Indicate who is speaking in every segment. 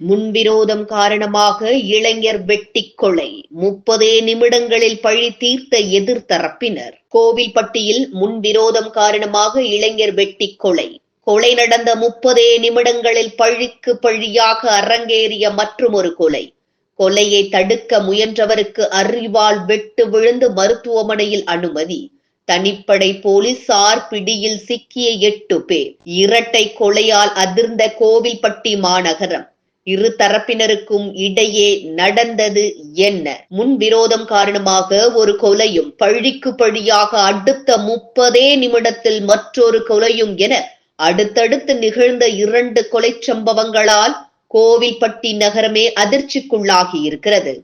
Speaker 1: முன்விரோதம் காரணமாக இளைஞர் வெட்டி கொலை முப்பதே நிமிடங்களில் பழி தீர்த்த எதிர்த்தரப்பினர் கோவில்பட்டியில் முன்விரோதம் காரணமாக இளைஞர் வெட்டி கொலை கொலை நடந்த முப்பதே நிமிடங்களில் பழிக்கு பழியாக அரங்கேறிய மற்றுமொரு கொலை. கொலையை தடுக்க முயன்றவருக்கு அறிவால் வெட்டு விழுந்து மருத்துவமனையில் அனுமதி. தனிப்படை போலீசார் பிடியில் சிக்கிய எட்டு பேர். இரட்டை கொலையால் அதிர்ந்த கோவில்பட்டி மாநகரம். இரு தரப்பினருக்கும் இடையே நடந்தது என்ன? முன்விரோதம் காரணமாக ஒரு கொலையும் பழிக்கு பழியாக அடுத்த முப்பதே நிமிடத்தில் மற்றொரு கொலையும் என அடுத்தடுத்து நிகழ்ந்த இரண்டு கொலை சம்பவங்களால் கோவில்பட்டி நகரமே அதிர்ச்சிக்குள்ளாகி இருக்கிறது.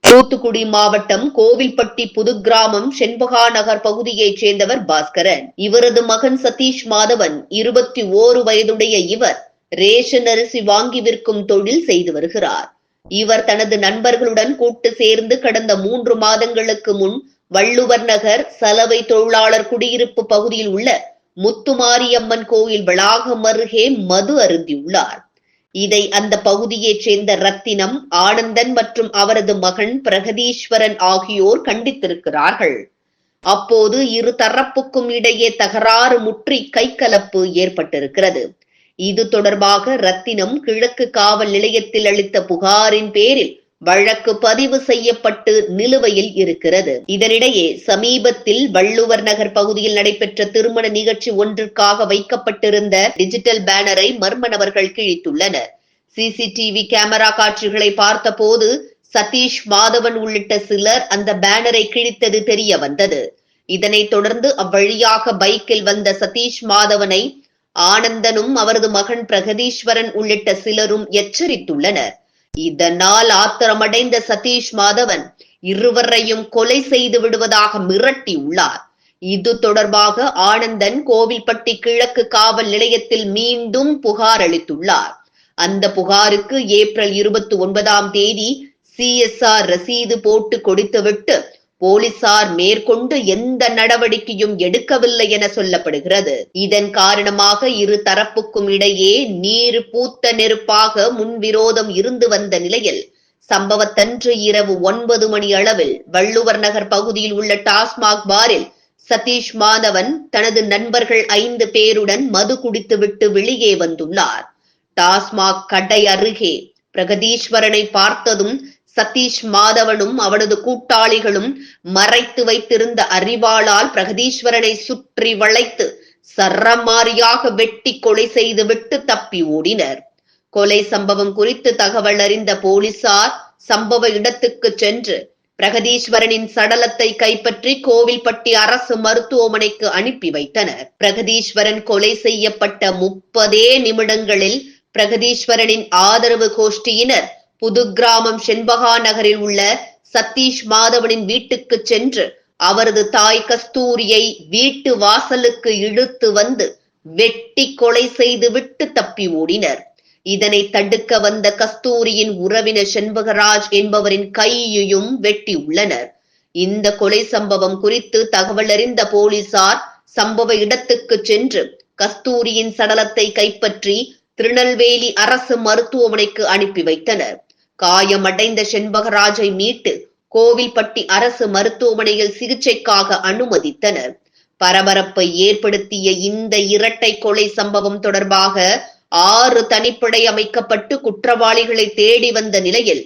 Speaker 1: தூத்துக்குடி மாவட்டம் கோவில்பட்டி புதுக்கிராமம் செண்பகா நகர் பகுதியைச் சேர்ந்தவர் பாஸ்கரன். இவரது மகன் சதீஷ் மாதவன் இருபத்தி ஓரு வயதுடைய இவர் ரேஷன் அரிசி வாங்கி விற்கும் தொழில் செய்து வருகிறார். இவர் தனது நண்பர்களுடன் கூட்டு சேர்ந்து கடந்த மூன்று மாதங்களுக்கு முன் வள்ளுவர் நகர் சலவை தொழிலாளர் குடியிருப்பு பகுதியில் உள்ள முத்துமாரியம்மன் கோயில் வளாகம் அருகே மது அருந்தியுள்ளார். இதை அந்த பகுதியைச் சேர்ந்த ரத்தினம் ஆனந்தன் மற்றும் அவரது மகன் பிரகதீஸ்வரன் ஆகியோர் கண்டித்திருக்கிறார்கள். அப்போது இரு தரப்புக்கும் இடையே தகராறு முற்றி கைகலப்பு ஏற்பட்டிருக்கிறது. இது தொடர்பாக ரத்தினம் கிழக்கு காவல் நிலையத்தில் அளித்த புகாரின் பேரில் வழக்கு பதிவு செய்யப்பட்டு நிலுவையில் இருக்கிறது. இதனிடையே சமீபத்தில் வள்ளுவர் நகர் பகுதியில் நடைபெற்ற திருமண நிகழ்ச்சி ஒன்றிற்காக வைக்கப்பட்டிருந்த டிஜிட்டல் பேனரை மர்ம நபர்கள் கிழித்துள்ளனர். சிசிடிவி கேமரா காட்சிகளை பார்த்தபோது சதீஷ் மாதவன் உள்ளிட்ட சிலர் அந்த பேனரை கிழித்தது தெரிய வந்தது. இதனைத் தொடர்ந்து அவ்வழியாக பைக்கில் வந்த சதீஷ் மாதவனை ஆனந்தனும் அவரது மகன் பிரகதீஸ்வரன் உள்ளிட்ட சிலரும் எச்சரித்துள்ளனர். இதனால் ஆத்திரமடைந்த சதீஷ் மாதவன் இருவரையும் கொலை செய்து விடுவதாக மிரட்டியுள்ளார். இது தொடர்பாக ஆனந்தன் கோவில்பட்டி கிழக்கு காவல் நிலையத்தில் மீண்டும் புகார் அளித்துள்ளார். அந்த புகாருக்கு ஏப்ரல் இருபத்தி ஒன்பதாம் தேதி சிஎஸ்ஆர் ரசீது போட்டு கொடுத்துவிட்டு போலீசார் மேற்கொண்டு எந்த நடவடிக்கையும் எடுக்கவில்லை என சொல்லப்படுகிறது. இதன் காரணமாக இரு தரப்புக்கும் இடையே நீர் பூத்த நெருப்பாக முன்விரோதம் இருந்து வந்த நிலையில் சம்பவத்தன்று இரவு ஒன்பது மணி அளவில் வள்ளுவர் நகர் பகுதியில் உள்ள டாஸ்மாக் பாரில் சதீஷ் மாதவன் தனது நண்பர்கள் ஐந்து பேருடன் மது குடித்துவிட்டு வெளியே வந்துள்ளார். டாஸ்மாக் கடை அருகே பிரகதீஸ்வரனை பார்த்ததும் சதீஷ் மாதவனும் அவனது கூட்டாளிகளும் மறைத்து வைத்திருந்த அறிவாளால் பிரகதீஸ்வரனை சுற்றி வளைத்து சரமாரியாக வெட்டி கொலை செய்துவிட்டு தப்பி ஓடினர். கொலை சம்பவம் குறித்து தகவல் அறிந்த போலீசார் சம்பவ இடத்துக்கு சென்று பிரகதீஸ்வரனின் சடலத்தை கைப்பற்றி கோவில்பட்டி அரசு மருத்துவமனைக்கு அனுப்பி வைத்தனர். பிரகதீஸ்வரன் கொலை செய்யப்பட்ட முப்பதே நிமிடங்களில் பிரகதீஸ்வரனின் ஆதரவு கோஷ்டியினர் புதுக்கிராமம் செண்பகா நகரில் உள்ள சதீஷ் மாதவனின் வீட்டுக்கு சென்று அவரது தாய் கஸ்தூரியை வீட்டு வாசலுக்கு இழுத்து வந்து வெட்டி கொலை செய்துவிட்டு தப்பி ஓடினர். இதனை தடுக்க வந்த கஸ்தூரியின் உறவினர் செண்பகராஜ் என்பவரின் கையையும் வெட்டி உள்ளனர். இந்த கொலை சம்பவம் குறித்து தகவல் அறிந்த போலீசார் சம்பவ இடத்துக்கு சென்று கஸ்தூரியின் சடலத்தை கைப்பற்றி திருநெல்வேலி அரசு மருத்துவமனைக்கு அனுப்பி வைத்தனர். காயமடைந்த செண்பகராஜை மீட்டு கோவில்பட்டி அரசு மருத்துவமனையில் சிகிச்சைக்காக அனுமதித்தனர். பரபரப்பை ஏற்படுத்திய இந்த இரட்டை கொலை சம்பவம் தொடர்பாக ஆறு தனிப்படை அமைக்கப்பட்டு குற்றவாளிகளை தேடி வந்த நிலையில்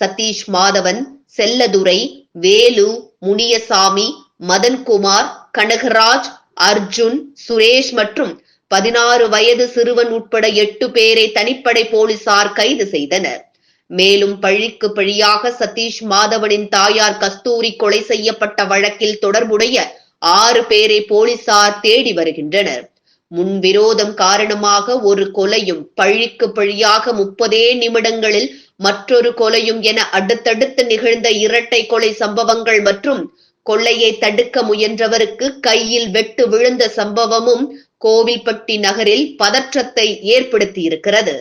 Speaker 1: சதீஷ் மாதவன் செல்லதுரை வேலு முனியசாமி மதன்குமார் கனகராஜ் அர்ஜுன் சுரேஷ் மற்றும் பதினாறு வயது சிறுவன் உட்பட எட்டு பேரை தனிப்படை போலீசார் கைது செய்தனர். மேலும் பழிக்கு பழியாக சதீஷ் மாதவனின் தாயார் கஸ்தூரி கொலை செய்யப்பட்ட வழக்கில் தொடர்புடைய ஆறு பேரை போலீசார் தேடி வருகின்றனர். முன்விரோதம் காரணமாக ஒரு கொலையும் பழிக்கு பழியாக முப்பதே நிமிடங்களில் மற்றொரு கொலையும் என அடுத்தடுத்து நிகழ்ந்த இரட்டை கொலை சம்பவங்கள் மற்றும் கொள்ளையை தடுக்க முயன்றவருக்கு கையில் வெட்டு விழுந்த சம்பவமும் கோவில்பட்டி நகரில் பதற்றத்தை ஏற்படுத்தியிருக்கிறது.